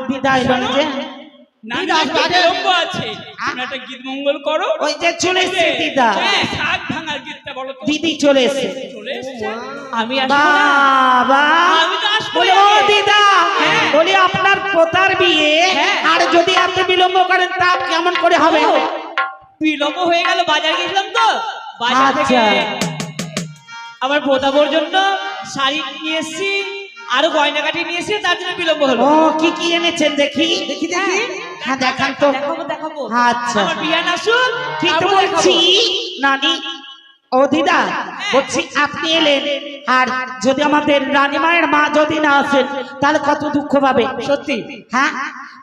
আমাদের দিদা এলো যে নানি দিদা। চলে হ্যাঁ, শাক ভাঙার গীতটা বলো তো। দিদি চলে এসছে। আমি বাবা। আমি তো আসব বলে ও দিদা বলি আপনার পোতার বিয়ে হ্যাঁ। আর যদি আপনি বিলম্ব করেন তা কেমন করে হবে? বিলম্ব হয়ে গেল বাজার গেছিলাম তো। বাজার থেকে আচ্ছা। আমার পোতাবোর জন্য শাড়ি নিয়ে এসেছি। আরও গয়নাকাটি নিয়ে এসেছি তার জন্য বিলম্ব হলো। ও কি কি এনেছেন দেখি? দেখি দেখি। হ্যাঁ দেখান তো। দেখাবো দেখাবো। আচ্ছা। আমার বিয়ান আসুন ঠিক তো বলছি নানি ও দিদা বলছি আপনি এলেন। আর যদি আমাদের রানী মায়ের মা যদি না আসেন তাহলে কত দুঃখ পাবে। সত্যি। হ্যাঁ?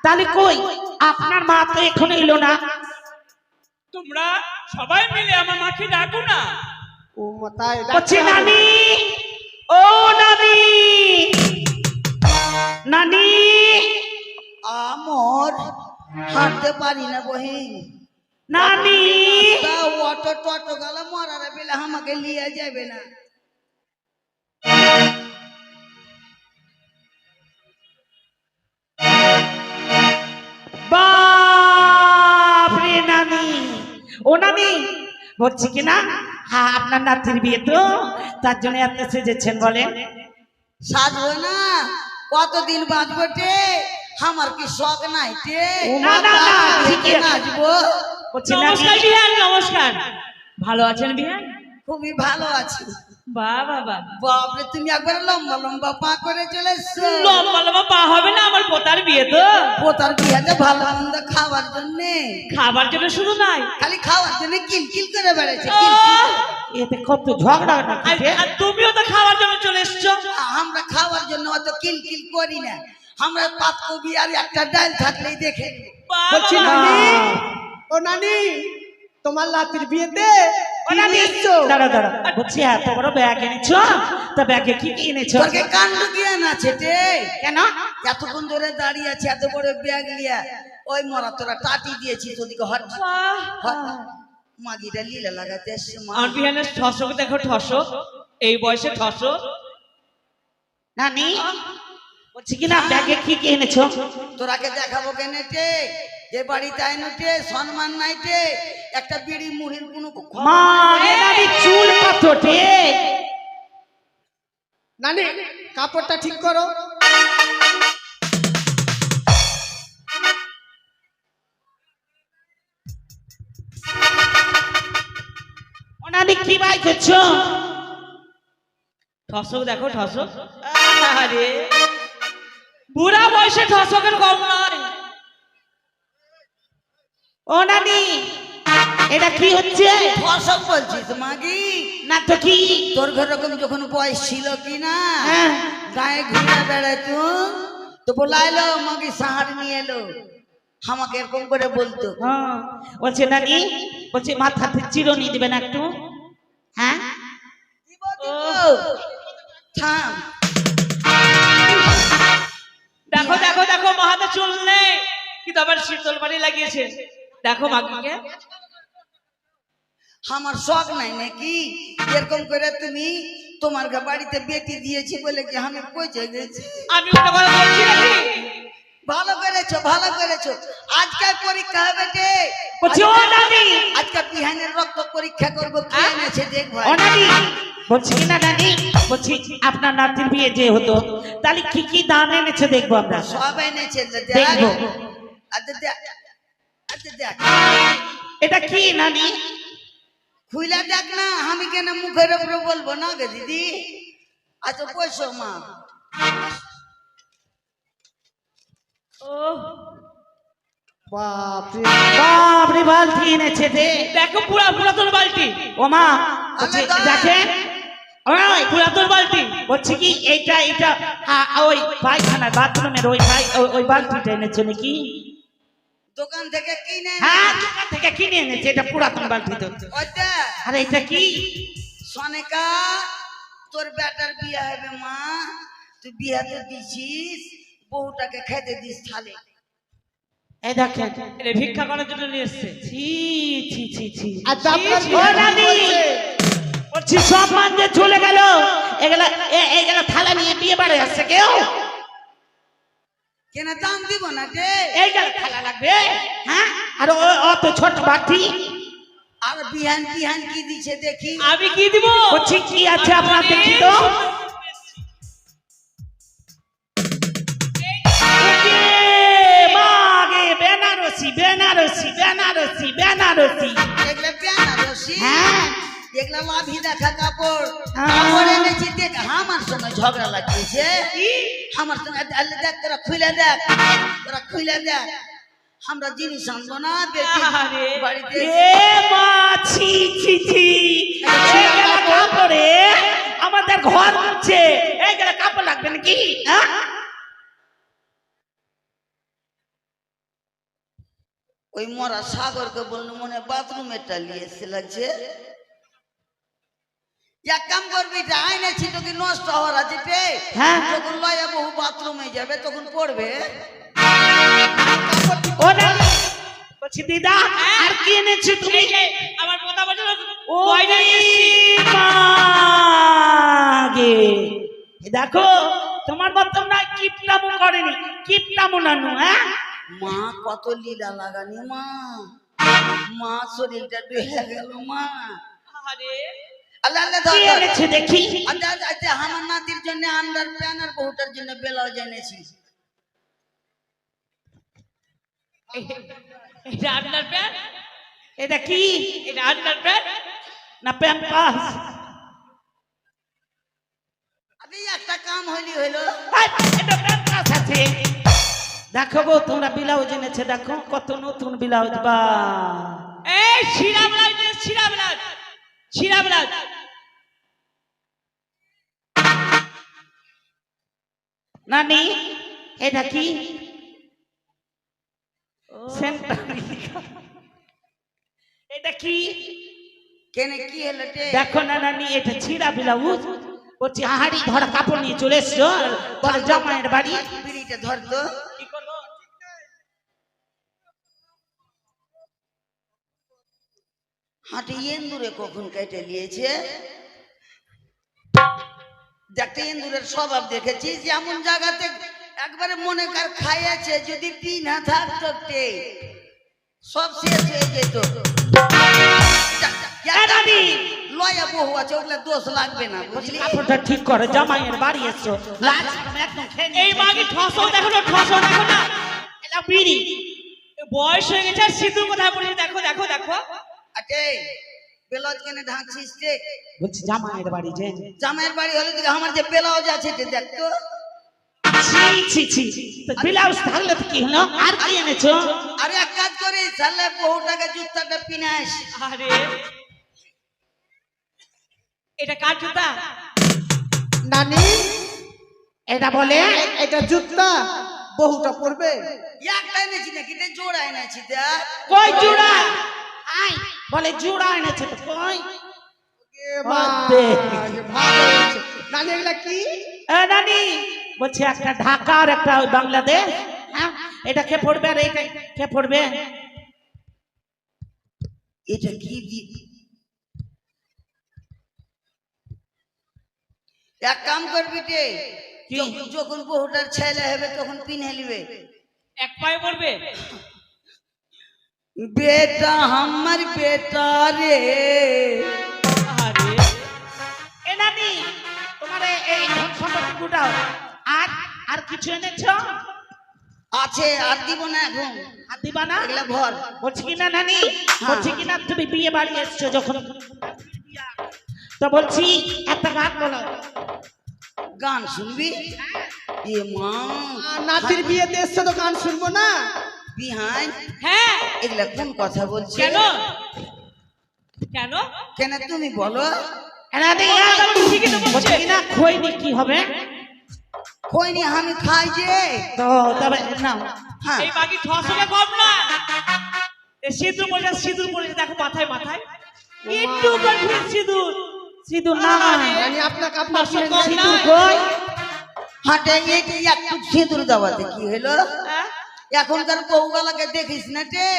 তাহলে কই? আপনার মা তো এখন এলো না। তোমরা সবাই মিলে আমার মাকে ডাকো না। ও তাই বলছি নানি! নানি। আমর হাঁটতে পারি না বহিন নানি। অটো টটো গেলে মরারে বেলে আমাকে নিয়ে যাবে না। বাপরে নানি। ও নানি বলছি কি না? হ্যাঁ আপনার নাতির বিয়ে তো তার জন্য এত সেজেছেন বলেন। সাজবো না। কতদিন বাঁচবো টে আমার কি শখ নাই টে। নাচবো? নমস্কার বিহান। নমস্কার। ভালো আছেন বিহান? খুবই ভালো আছি। বা বাপরে তুমি একবার লম্বা লম্বা পা করে চলে লম্বা লম্বা পা হবে না আমার পোতার বিয়ে তো। পোতার বিয়েতে ভালো খাওয়ার জন্য। খাবার জন্য শুধু নাই। খালি খাওয়ার জন্য কিল কিল করে বেড়াচ্ছে এতে কত ঝগড়া নাকি আর- তুমিও তো খাবার জন্য চলে এসছো। আমরা খাওয়ার জন্য অত কিল কিল করি না। আমরা পাতকবি আর একটা ডাল থাকলেই দেখে বলছি। নানি। ও নানি তোমার লাতির বিয়েতে ও নানি। দাঁড়া দাঁড়া বলছি এত বড় ব্যাগ এনেছো? তা ব্যাগে কি কি এনেছো? তোকে কাণ্ড জ্ঞান আছে রে। কেন? এতক্ষণ ধরে দাঁড়িয়ে আছে এত বড় ব্যাগ লিয়া ওই মরা তোরা টাটি দিয়েছি তোদিকে হট। হট। মাগিটা লীলা লাগাতে মা। আমার দেখো এই বয়সে নানি বলছি কি না ব্যাগে কি কি এনেছো। তোরাকে দেখাবো যে বাড়িতে সম্মান একটা বিড়ি মুড়ির কোনো মা রে নানি চুল কত টে নানি কাপড়টা ঠিক করো। নানি কি বাই করছ ঠসক দেখো ঠসক। আরে বুড়া বয়সে ঠসকের কম নয়। ও নানি এটা কি হচ্ছে? ফসক বলছিস মাগি না তো কি? তোর ঘর রকম যখন বয়স ছিল কি না? হ্যাঁ। গায়ে ঘুরে বেড়াতো তো বলাইলো মাগি সাহার নিয়ে এলো? আমাকে এরকম করে বলতো। হ্যাঁ, বলছে নানি বলছে মাথাতে চিরনি দিবেন একটু। হ্যাঁ? থাম। দেখো দেখো দেখো মাহাতে চুল নেই। কিন্তু আবার শীতল বাড়ি লাগিয়েছে। দেখো মাগিকে আমার শখ নাই নাকি? এরকম করে তুমি তোমার বাড়িতে বেটি দিয়েছি বলে কি আমি পৌঁছে গেছি? আমি ওটা বলছি নাকি? ভালো করেছ ভালো করেছ। আজকে পরীক্ষা হবে রে বলছি ও নানি। আজকে বিহানের রক্ত পরীক্ষা করব কি এনেছে দেখব ও বলছি কি না নানি? বলছি আপনার নাতির বিয়ে যে হতো তাহলে কি কি দান এনেছে দেখব আমরা? সব এনেছে দেখব। আচ্ছা দেখ। আচ্ছা দেখ। এটা কি নানি? খুইলা দেখ না আমি কেন মুখের উপরে বলব? না গে দিদি। আচ্ছা পয়সা মা। বাপরে বাপরে বালতি এনেছে রে দেখো পুরা পুরাতন বালতি। ও মা। দেখেন ওই পুরাতন বালতি। বলছি কি এইটা এইটা ওই পায়খানার বাথরুমের ওই ওই- বালতিটা এনেছে নাকি? দোকান থেকে কিনে হ্যাঁ দোকান থেকে কিনে এনেছে এটা পুরাতন বালতি তো। ওইটা আরে এটা কি? সনেকা তোর বেটার বিয়ে হবে মা। তুই বিয়াতে দিছিস বউটাকে খেতে দিস থালে। এই দেখেন এটা ভিক্ষা করার জন্য নিয়ে এসছে। ছি ছি ছি ছি আর আপনার ও নানি বলছি। সব মান যে চলে গেল। এগুলা এ- এগুলা থালা নিয়ে বিয়ে বাড়ি আসছে কেউ? কেন দাম দিব না রে এই গেল খেলা লাগবে হ্যাঁ? আর ও- অত ছোট বাটি। আর বিহান বিহান কি দিছে দেখি। আমি কি দিব? বলছি কি আছে আপনার দেখি তো। বেনারসি হ্যাঁ। এগুলা লাভি দেখা কাপড়। কাপড় এনেছি দেখ আমার সঙ্গে ঝগড়া লাগিয়েছে আমার সঙ্গে তাহলে দেখ তোরা খুলে দেখ। তোরা খুলে দেখ। আমরা জিনিস আনব না বেটি আরে, বাড়িতে এ মাছি ছি ছি এই গেল কাপড়ে আমাদের ঘর হচ্ছে এই গেল কাপড় লাগবে নাকি? হ্যাঁ? ওই মরা সাগরকে বলল মনে বাথরুমেরটা নিয়েছে লাগছে এক কাম করবি এটা আইনেছি তোকে নষ্ট হওয়ার আছে হ্যাঁ। যখন লয়া বহু বাথরুমে যাবে তখন পড়বে। বলছি দিদা আর কি এনেছো তুমি? আমার এসছি। মাগে দেখো তোমার মতন না কিপটামো করেনি কিপটামো নানু হ্যাঁ? মা কত লীলা লাগানি মা। মা শরীরটা ডুবে গেল মা। আরে আল্লাহ আল্লাহ কি ধর। ধর। এনেছে দেখি? আচ্ছা আচ্ছা, আচ্ছা আমার নাতির জন্য আন্ডার প্যান্ট আর বহুটার জন্য ব্লাউজ এনেছি। এটা আন্ডার প্যান্ট? এটা কি? এটা আন্ডার প্যান্ট? না প্যাম্পাস আরে একটা কাম হইলি হইল। এটা আছে। দেখো গো তোমরা ব্লাউজ এনেছে দেখো কত নতুন ব্লাউজ বা এই ব্লাউজ ব্লাউজ ব্লাউজ নানি এটা কি সেন্টার এটা কি কেনে কি হলো রে দেখো না নানি এটা ছিঁড়া ব্লাউজ বলছি হাড়ি ধরা কাপড় নিয়ে চলে এসছো জামাইয়ের বাড়ি বিড়িটা ধর হাটে এন্দুরে কখন কেটে নিয়েছে? দেখতে এন্দুরের স্বভাব দেখেছি যেমন জায়গাতে একবারে মনে কার খাইয়াছে যদি পি না থাকতো সব শেষ হয়ে যেত। লয়া বহু আছে ওগুলা দোষ লাগবে না বুঝলি? কাপড়টা ঠিক করে জামাইয়ের বাড়ি এসছো লাজ? একদম খেয়ে এই মাকে ঠসো দেখো না ঠসো দেখো না। এটা বিড়ি। বয়স হয়ে গেছে সিঁদুর কোথায় দেখো দেখো দেখো। আটে বেলজ কেনে ঢাকছিস রে বলছি জামাইয়ের বাড়ি যে। জামাইয়ের বাড়ি হলে দিকে আমার যে ব্লাউজ আছে এটা দেখতো। ছি ছি ছি। তো ব্লাউজ থাকলে তো কি হলো? আর কি এনেছো? আরে এক কাজ করি তাহলে বহু টাকা জুতাটা পিনাস আরে। এটা কার জুতা? নানি। এটা বলে? এটা জুতা। বহুটা পড়বে একটা এনেছি নাকি? এটা জোড়া এনেছি দেখ। কই জুড়া? আই বলে জুড়া এনেছে তো কই? এ বাবা, দে। ভালো হয়েছে। নানি এগুলা কি? এ নানি বলছি একটা ঢাকা আর একটা ওই বাংলাদেশ। হ্যাঁ? এটা কে পড়বে আর এটা কে পড়বে? এটা কি দি এক কাম করবি রে যখন বহুটার ছেলে হবে তখন পিনে নিবে এক পায়ে পড়বে? বেটা আমার বেটা রে আরে এ নানি তোমার এ- এই ধন সম্পত্তি গুটাও আর আর কিছু এনেছো আছে আর দিব না এখন আর দিবা না এগুলা ভর বলছি কি না নানি বলছি কি না তুমি বিয়ে বাড়ি এসছো যখন তো বলছি একটা গান বলো গান শুনবি এ মা আর নাতির বিয়েতে এসছো তো গান শুনব না হ্যাঁ। এগুলা কোন কথা বলছে। কেন? কেন? কেন তুমি বলো? কি হবে? কইনি আমি খাই যে। তো তবে নাও। হ্যাঁ। এই বাকি ঠসলে কম না। সিঁদুর সিঁদুর দেখো মাথায় মাথায়। একটু সিঁদুর। সিঁদুর না আপনাকে আপনার। সিঁদুর কই? হাটে একটু সিঁদুর দেওয়াতে কি হলো? এখনকার বউগুলাকে দেখিস না রে?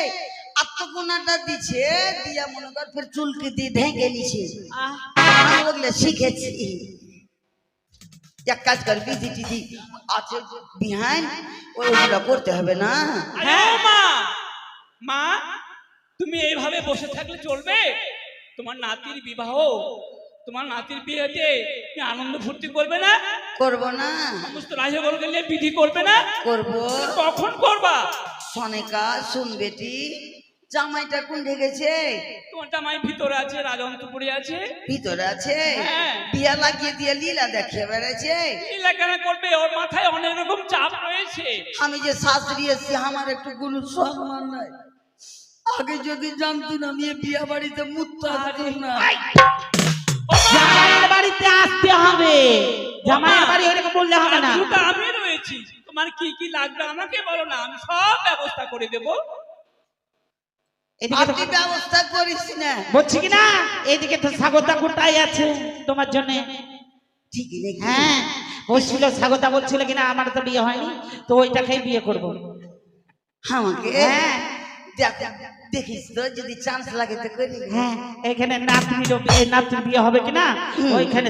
আত্মগুণাটা দিছে দিয়া মনে কর ফের চুলকি দিয়ে ঢেকে নিছে। শিখেছি। এক কাজ কর বিধি টিধি আছে বিহাইন ওইগুলো করতে হবে না। হ্যাঁ মা! মা তুমি এইভাবে বসে থাকলে চলবে? তোমার নাতির বিবাহ তোমার নাতির বিয়েতে আনন্দ ফুর্তি করবে না? করব না। সমস্ত রাজগর গেলে বিধি করবে না? করব। কখন করবা? সনেকা শুন বেটি জামাইটা কোন ঢেকেছে তোমার জামাই ভিতরে আছে রাজন্তপুরে আছে। ভিতরে আছে। হ্যাঁ। বিয়া লাগিয়ে দিয়ে লীলা দেখিয়ে বেড়াচ্ছে। এলাকানা করবে? ওর মাথায় অনেক রকম চাপ রয়েছে। আমি যে শাশুড়ি এসছি আমার একটু কোনো সম্মান নাই। আগে যদি জানতুন আমি বিয়া বাড়িতে আসতাম না। বাড়িতে আসতে হবে। জামাইয়ের বাড়ি ওইরকম বললে হবে না। দুটো আমি রয়েছি। তোমার কি কি লাগবে আমাকে বলো না আমি সব ব্যবস্থা করে দেবো। আপনি ব্যবস্থা করিস না। বলছি কি না? এইদিকে তো স্বাগতা কোটাই আছে তোমার জন্য। ঠিক নাকি হ্যাঁ বলছিল স্বাগতা বলছিল কিনা আমার তো বিয়ে হয়নি তো ওইটাকেই বিয়ে করব। আমাকে? হ্যাঁ দেখিস তো যদি চান্স লাগে তো করি। হ্যাঁ এখানে নাতনির নাতনির বিয়ে হবে কিনা? ওইখানে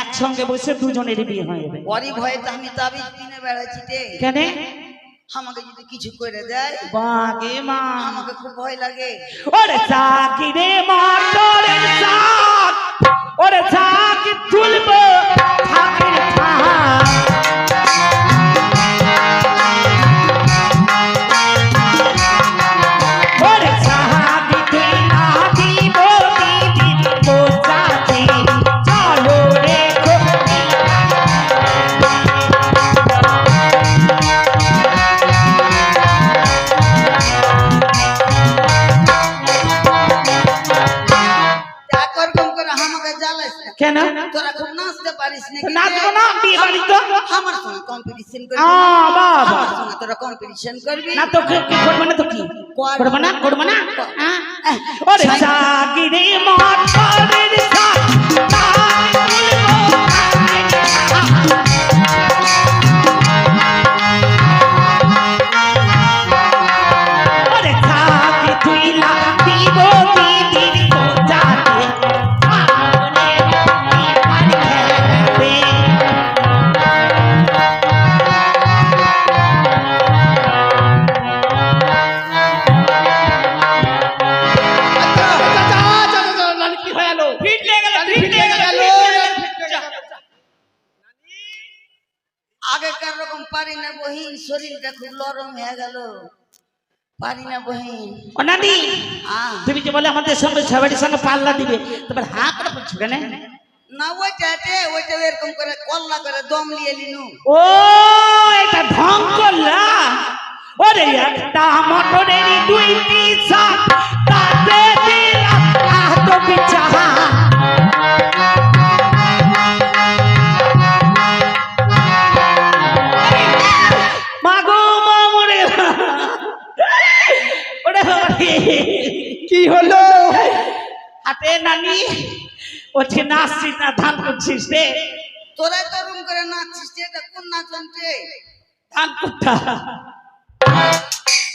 একসঙ্গে বসে দুজনেরই বিয়ে হয়ে যাবে। ওরই ভয়ে তো আমি তাবিজ কিনে বেড়াচ্ছি রে। কেন? আমাকে যদি কিছু করে দেয় বাগে মা। আমাকে খুব ভয় লাগে। ওরে সাকি রে মটরের সাক ওরে সাকি তুলবো থাকির ঠাক পারিস না তো নাচবো না, বিয়ে বাড়ি তো। আমার সঙ্গে কম্পিটিশন করবি আ, বাবা। আমার সঙ্গে তোরা কম্পিটিশন করবি? না তো কি করবে না তো কি? করব না? করব না? ওরে সাগিরে মটরের সাগ আগেকার রকম পারি না বহিন শরীরটা খুব নরম হয়ে গেল। পারি না বহিন। ও তুমি যে বলে আমাদের সঙ্গে সবারই সঙ্গে পাল্লা দিবে তোমার হাত করে বলছো কেন? না ওইটা ওইটা এরকম করে কল্লা করে দম নিয়ে লিনু ও এটা ঢং করলা ওরে একটা মটরের দুইটি সাপ তাতে কি হলো? হাতে নানি ওছে নাচছিস না ধান করছিস রে। তোরা তো রুম করে নাচছিস এটা কোন নাচন রে? ধান কুট্টা।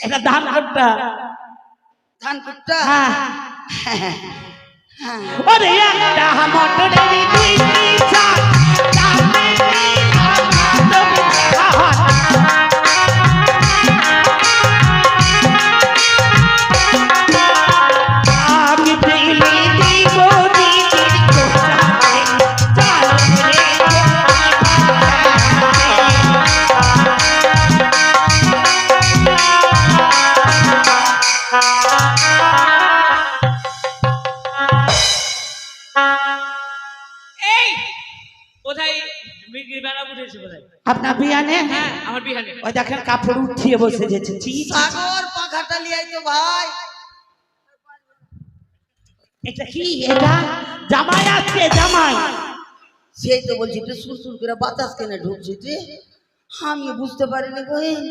এটা ধান কুট্টা। ধান কুট্টা? হ্যাঁ। হ্যাঁ। ওরে একটা মটরের দুই পিছা তাতে আপনার বিয়ানে হ্যাঁ আমার বিহানে ওই দেখেন কাপড় উঠিয়ে বসে যেছে ছি, ছি, ছি। সাগর পাখাটা লিয়াই তো ভাই এটা কি এটা জামাই আসছে জামাই সেই তো বলছি একটু সুরসুর করে বাতাস কেনে ঢুকছি রে আমি বুঝতে পারিনি বহিন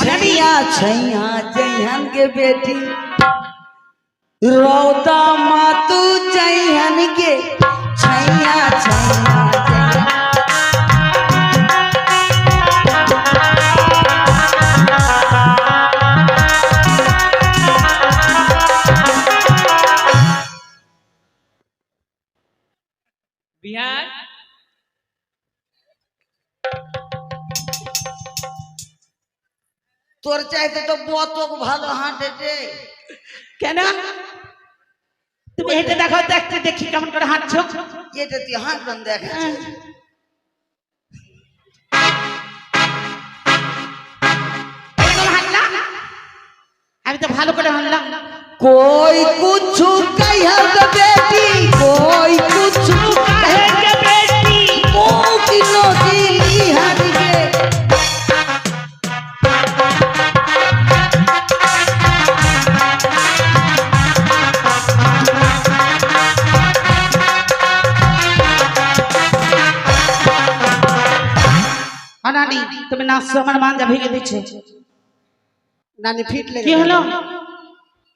छैया छैया जैहन के बेटी रौदा मातू जैहन के দেখতে দেখি কেমন করে হাঁটছো এটা তুই হাঁটবেন দেখ। আমি তো ভালো করে হাঁটলাম কই কুচু কাই হাঁটা দেখি কই নানি তুমি নাচছো আমার মাঞ্জা ভেঙে দিচ্ছে নানি ফিটলে কি হলো?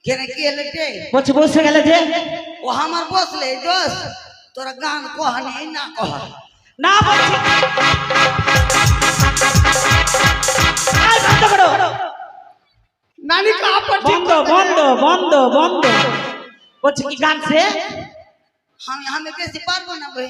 কেন কি এলে যে বসে বসে গেলে যে। ও আমার বসলে দোষ। তোরা গান কহানি না কহ। না বলছি। বন্ধ করো। নানি কাপড় বন্ধ বন্ধ বন্ধ বন্ধ। বলছি কি গান সে? আমি আমি বেশি পারব না বই।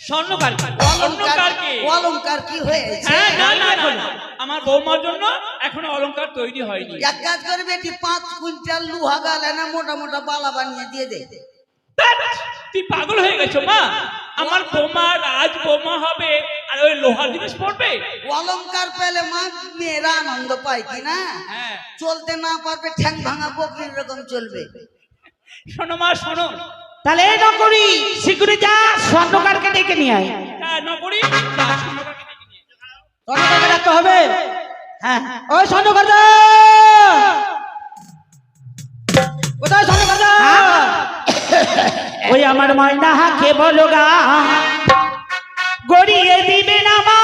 স্বর্ণকার অলংকার অলংকার কি হয়েছে? হ্যাঁ না না না না। আমার বৌমার জন্য এখনও অলংকার তৈরি হয়নি। এক কাজ করে বেটি পাঁচ কুইন্টাল লুহা গালে না মোটা মোটা বালা বানিয়ে দিয়ে দে। তুই পাগল হয়ে গেছো মা। আমার বৌমা রাজ বৌমা হবে আর ওই লোহার জিনিস পড়বে? অলংকার পেলে মা মেয়েরা আনন্দ পায় কি না? হ্যাঁ। চলতে না পারবে ঠ্যাং ভাঙা বকরির রকম চলবে। শোনো মা শোনো। তাহলে এই নকরি শিগগিরি যা স্বর্ণকারকে ডেকে নিয়ে আয়। নকরি স্বর্ণকারকে ডেকে নিয়ে ডাকতে হবে? হ্যাঁ। ওই স্বর্ণকার দা কোথায় স্বর্ণকার দা ওই আমার ময়না হাকে বলো গা গড়িয়ে দিবেন আমার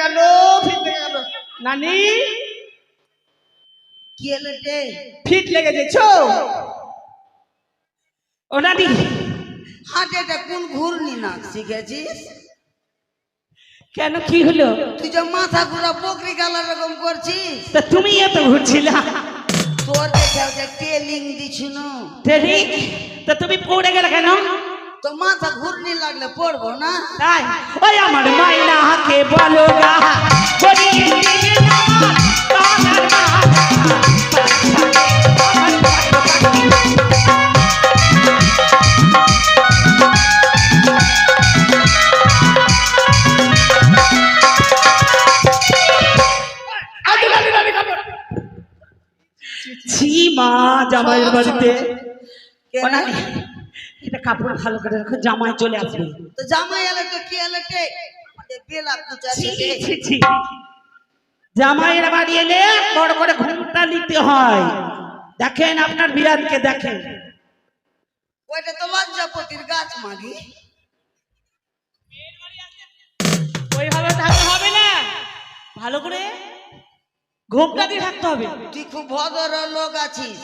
গেল গেল। নানি কি লেটে ফিট লেগে যেছো ওটা দি হাটেটা কোন ঘূর্ণি নাচ শিখেছিস? কেন কি হলো? তুই যে মাথা ঘুরা বকরি গালার রকম করছিস? তা তুমি এত ঘুরছিলা? তোর দেখে টেলিং দিছিল ঠিক তা তুমি পড়ে গেলে কেন? তো মাথা ঘুরনি লাগলে পড়ব না তাই ওই আমার মাইনা হাকে বলো গা গড়িয়ে দিবে আমার কানার মাথা। আমার ছোট পাখি। ছি মা জামাইয়ের বাড়িতে কেন? ওনা, এটা কাপড় ভালো করে রাখো জামাই চলে আসবে। তো জামাই এলে তো কি এলেটে। জামাইয়ের বাড়ি এলে বড় করে ঘুমটা নিতে হয়। দেখেন আপনার বিরাটকে দেখেন। ওইটা তো লজ্জাপতির গাছ মাগি ওইভাবে থাকতে হবে না। ভালো করে ঘোমটা দিয়ে থাকতে হবে। তুই খুব ভদ্র লোক আছিস।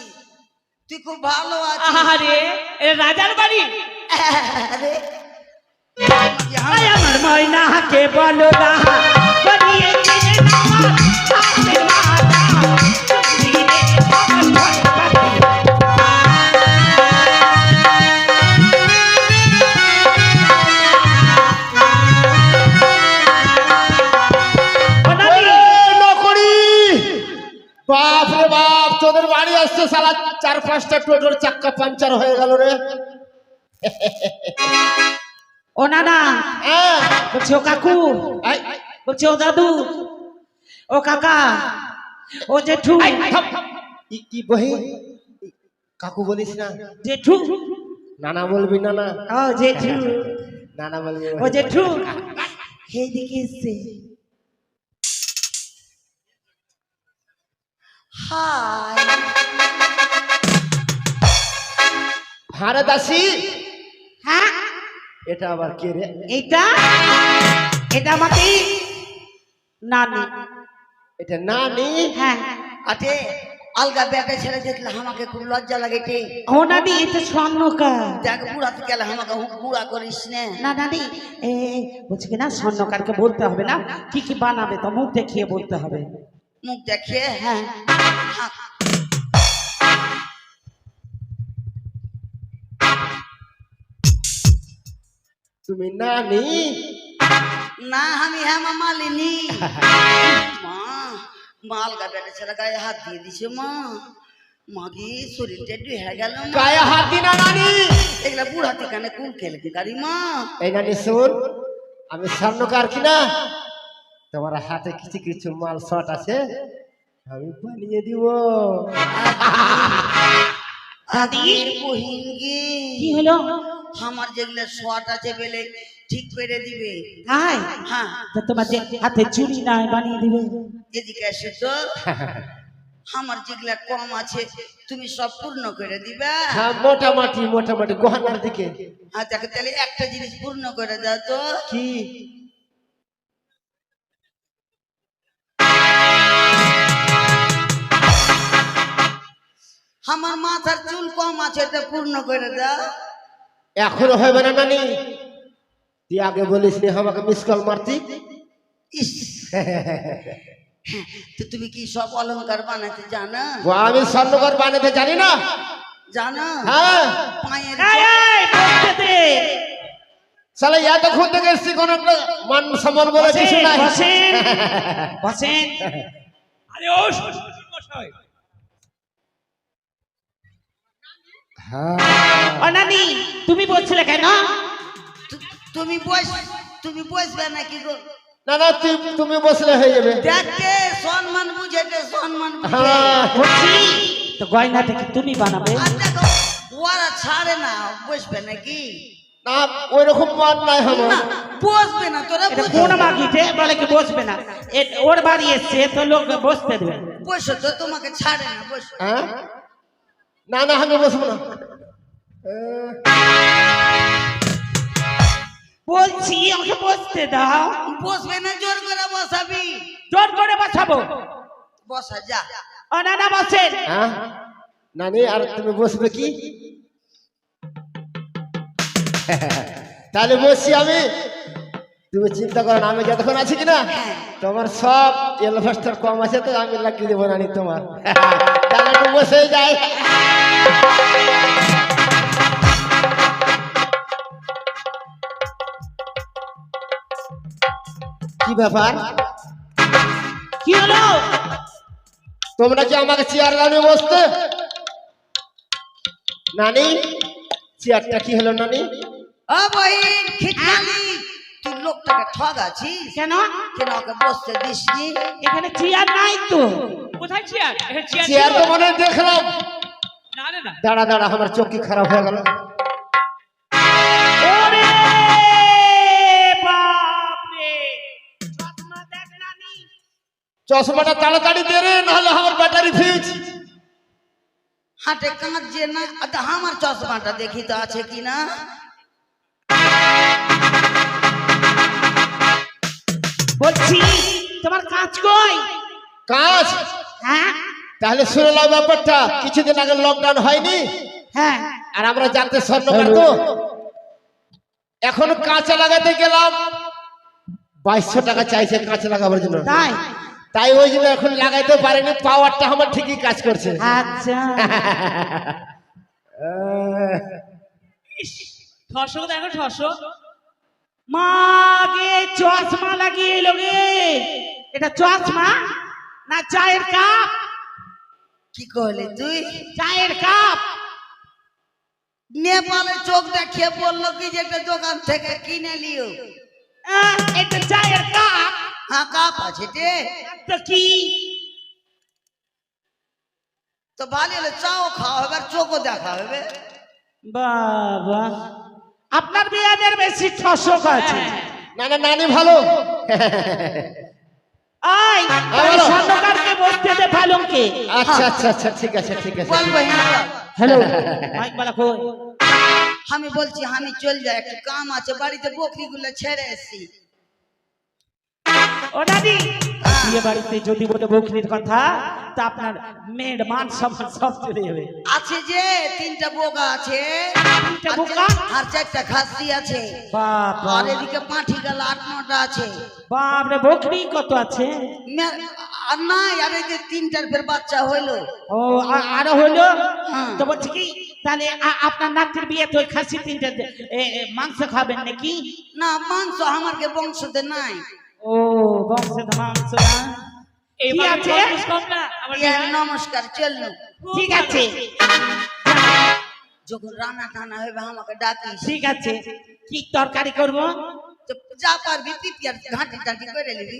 তুই খুব ভালো আছিস। আহারে এ রাজার বাড়ি? আরে আমার ময়নাকে বলো না। বানিয়ে দিলে আমার চার পাঁচটা টোটোর চাক্কা পাঞ্চার হয়ে গেল রে। ও নানা হ্যাঁ। বলছি ও কাকু আই, বলছি ও দাদু ও কাকা ও জেঠু। কি বহি? কাকু বলিস না। জেঠু। নানা বলবি নানা। ও জেঠু। নানা বলবি ও জেঠু। এইদিকে এসছে। হাই হারে দাসি হ্যাঁ। এটা আবার কে রে? এইটা? এটা আমাকে নানি। এটা নানি? হ্যাঁ। আটে আলগা বেটা ছেড়ে দেখলে আমাকে খুব লজ্জা লাগে টে ও নানি এটা স্বর্ণকার। দেখ বুড়াতে গেলে আমাকে বুড়া করিস না। না নানি এ বলছি কি না স্বর্ণকারকে বলতে হবে না কি কি বানাবে তো মুখ দেখিয়ে বলতে হবে। মুখ দেখিয়ে? হ্যাঁ। তুমি নানি না? আমি হেমা মালিনী। মা মা আলগা বেটা ছেড়ে গায়ে হাত দিয়ে দিছে মা। মাগি শরীরটা একটু হয়ে গেল গায়ে হাত দি না নানি। এগুলা বুড়াতে কানে কুল খেলে কি গাড়ি মা? এই নানি শুন আমি স্বর্ণকার কিনা? তোমার হাতে কিছু কিছু মাল শট আছে আমি বানিয়ে দিব। দাদি বহিন গে কি হলো? আমার যেগুলো শট আছে বেলে ঠিক করে দিবে। হ্যাঁ। তো তোমার যে হাতে চুড়ি নাই বানিয়ে দিবে। এদিকে এসে তো। আমার যেগুলা কম আছে তুমি সব পূর্ণ করে দিবা। হ্যাঁ মোটামুটি মোটামুটি গহনার দিকে। আর দেখো তাহলে একটা জিনিস পূর্ণ করে দাও তো। কি? আমার মাথার চুল কম আছে এটা পূর্ণ করে দাও। এখনও হবে না নানি। তুই আগে বলিস নি আমাকে মিস কল মারতি। ইস। তো তুমি কি সব অলংকার বানাতে জানো? ও, আমি স্বর্ণকার বানাতে জানি না। জানো? হ্যাঁ। পায়ের এই, এই, বসতে দে। সালা এতক্ষণ থেকে এসছি কোন মান সম্মান বলে কিছু নাই। বসেন বসেন। আরে ও শ্বশুর মশাই হ্যাঁ। ও তুমি বলছিলে কেন? তুমি বস তুমি বসবে নাকি গো? না না তুমি বসলে হয়ে যাবে। দেখে সম্মান বুঝেতে সম্মান বুঝে। হ্যাঁ তো গয়নাটা কি তুমি বানাবে। ওরা ছাড়ে না বসবে নাকি? না ওই রকম মান নাই না বসবে না তোরা বুঝবে কোন মাগিতে বলে কি বসবে না। এ- ওর বাড়ি এসছে তো লোক বসতে দেবে। বসো তো তোমাকে ছাড়ে না বসো। হ্যাঁ? না না আমি বসবো না। বলছি আমাকে বসতে দাও। বসবে না জোর করে বসাবি। জোর করে বসাবো? বসা যা। ও না না বসেন। হ্যাঁ? নানি আর তুমি বসবে কি? তাহলে বসছি আমি। তুমি চিন্তা করো না আমি যতক্ষণ আছি কিনা তোমার সব এলভেস্টার কম আছে তো আমি লাগিয়ে দেবো নানি তোমার। একটু বসে যাই কি ব্যাপার? কি হলো? তোমরা কি আমাকে চেয়ার দাও বসতে? নানি চেয়ারটা কি হলো নানি? ও খিটকালি লোকটাকে ঠগাছিস কেন? কেন ওকে বসতে দিসনি? এখানে চেয়ার নাই তো। কোথায় চেয়ার? চেয়ার তো মনে দেখলাম। না না। দাঁড়া দাঁড়া আমার চোখ খারাপ হয়ে গেল। ওরে বাপরে। চশমা দেখ নানি চশমাটা তাড়াতাড়ি দে রে নাহলে আমার ব্যাটারি ফিজ। হাটে কাঁচ যে না। আচ্ছা আমার চশমাটা দেখি তো আছে কি বলছি তোমার কাজ কই? কাজ? হ্যাঁ। তাহলে শুনে নাও ব্যাপারটা। কিছুদিন আগে লকডাউন হয়নি। হ্যাঁ। আর আমরা জানতে স্বর্ণকার তো এখন কাঁচা লাগাতে গেলাম। বাইশশো টাকা চাইছে কাঁচা লাগাবার জন্য। তাই? তাই ওই জন্য এখন লাগাইতে পারেনি। পাওয়ারটা আমার ঠিকই কাজ করছে। আচ্ছা। ঠসো দেখো ঠসো মাগে চশমা লাগিয়ে এলো গে এটা চশমা না চায়ের কাপ? কি কহলি তুই? চায়ের কাপ। নেপালে চোখ দেখিয়ে বলল কি যে একটা দোকান থেকে কিনে লিও এটা চায়ের কাপ। হ্যাঁ কাপ আছে রে তো কি? তো ভালো চাও খাওয়া হবে আর চোখও দেখা হবে। বাবা। আপনার বিয়াদের বেশি ঠসক আছে। না না নানি ভালো। আই। স্বর্ণকারকে দে পালঙ্কে আচ্ছা আচ্ছা আচ্ছা ঠিক আছে ঠিক আছে। বলব হ্যাঁ। হ্যালো। মাইক বালা কই আমি বলছি আমি চল যাই একটু কাম আছে বাড়িতে বকরিগুলো ছেড়ে এসছি। ও দাদি বিয়ে বাড়িতে যদি বলে বকরির কথা তা আপনার মেয়ের মান সম্মান সব চলে যাবে। আছে যে তিনটা বোকা আছে। তিনটা আর আর চারটা খাসি আছে। বাবা আর এদিকে পাঁঠি গেল আট নটা আছে। বাপরে বকরি কত আছে? আর নাই আর এই যে তিনটার ফের বাচ্চা হইল। ও আরও হ্যাঁ। তো বলছি কি তাহলে আপনার নাতির বিয়ে তো খাসি তিনটে মাংস খাবেন নাকি? না মাংস আমারকে বংশতে নাই। ও বংশের মাংস না? এই কি বাড়ির আছে? নমস্কার চলনু ঠিক আছে। যখন রান্না টানা হবে আমাকে ডাকিস। ঠিক আছে। কি তরকারি করব? যা পারবি পিপিয়ার ঘাঁটি টাঁটি করে নিবি।